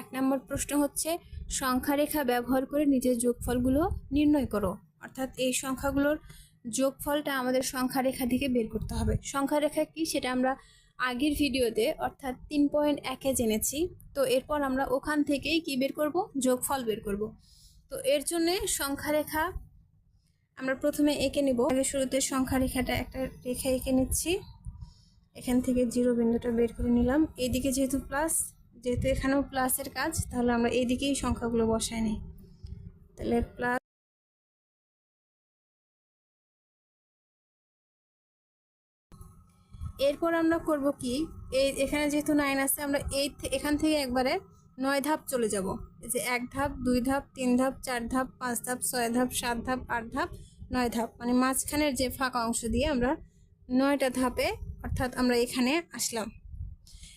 এক নম্বর প্রশ্ন হচ্ছে সংখ্যা রেখা ব্যবহার করে নিজের যোগফলগুলো নির্ণয় করো। অর্থাৎ এই সংখ্যাগুলোর যোগফলটা আমাদের সংখ্যা রেখা থেকে বের করতে হবে। সংখ্যা রেখা কি সেটা আমরা আগের ভিডিওতে অর্থাৎ তিন পয়েন্ট একে জেনেছি। তো এরপর আমরা ওখান থেকেই কি বের করব? যোগফল বের করব। তো এর জন্যে সংখ্যা রেখা আমরা প্রথমে এঁকে নিব। আগে শুরুতে সংখ্যা রেখাটা একটা রেখা এঁকে নিচ্ছি। এখান থেকে জিরো বিন্দুটা বের করে নিলাম। এইদিকে যেহেতু প্লাস যেহেতু এখানেও প্লাসের কাজ, তাহলে আমরা এইদিকেই সংখ্যাগুলো বসাই নিই। তাহলে প্লাস এরপর আমরা করব কি? এই এখানে যেহেতু নাইন আছে, আমরা এই এখান থেকে একবারে নয় ধাপ চলে যাব। এই যে এক ধাপ, দুই ধাপ, তিন ধাপ, চার ধাপ, পাঁচ ধাপ, ছয় ধাপ, সাত ধাপ, আট ধাপ, নয় ধাপ। মানে মাঝখানের যে ফাঁকা অংশ দিয়ে আমরা নয়টা ধাপে অর্থাৎ আমরা এখানে আসলাম।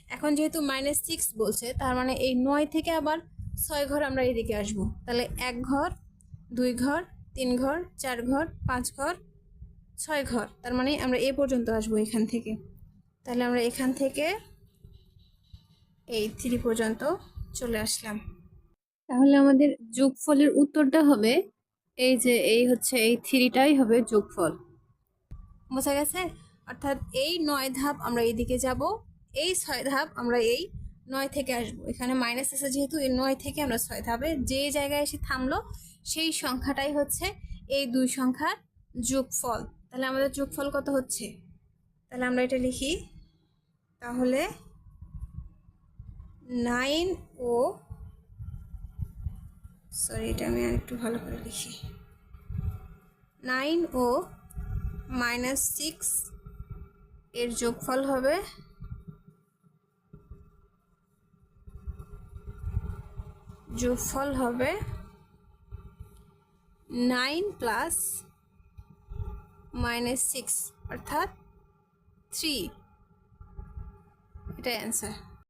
এখন যেহেতু মাইনাস সিক্স বলছে, তার মানে এই নয় থেকে আবার ছয় ঘর আমরা এদিকে আসব। তাহলে এক ঘর, দুই ঘর, তিন ঘর, চার ঘর, পাঁচ ঘর, ছয় ঘর। তার মানে আমরা এ পর্যন্ত আসব এখান থেকে। তাহলে আমরা এখান থেকে এই থ্রি পর্যন্ত চলে আসলাম। তাহলে আমাদের যোগফলের উত্তরটা হবে, এই যে এই হচ্ছে এই থ্রিটাই হবে যোগফল। বোঝা গেছে? অর্থাৎ এই নয় ধাপ আমরা এইদিকে যাব এই ছয় ধাপ আমরা এই নয় থেকে আসব। এখানে মাইনাস এসে যেহেতু, এই নয় থেকে আমরা ছয় ধাপে যে জায়গায় এসে থামলো, সেই সংখ্যাটাই হচ্ছে এই দুই সংখ্যার যোগফল। তাহলে আমাদের যোগফল কত হচ্ছে? তাহলে আমরা এটা লিখি, তাহলে নাইন ও সরি এটা আমি আর একটু ভালো করে লিখি। নাইন ও মাইনাস সিক্স এর যোগফল হবে যোগফল হবে নাইন প্লাস মাইনাস সিক্স অর্থাৎ থ্রি। এটাই অ্যান্সার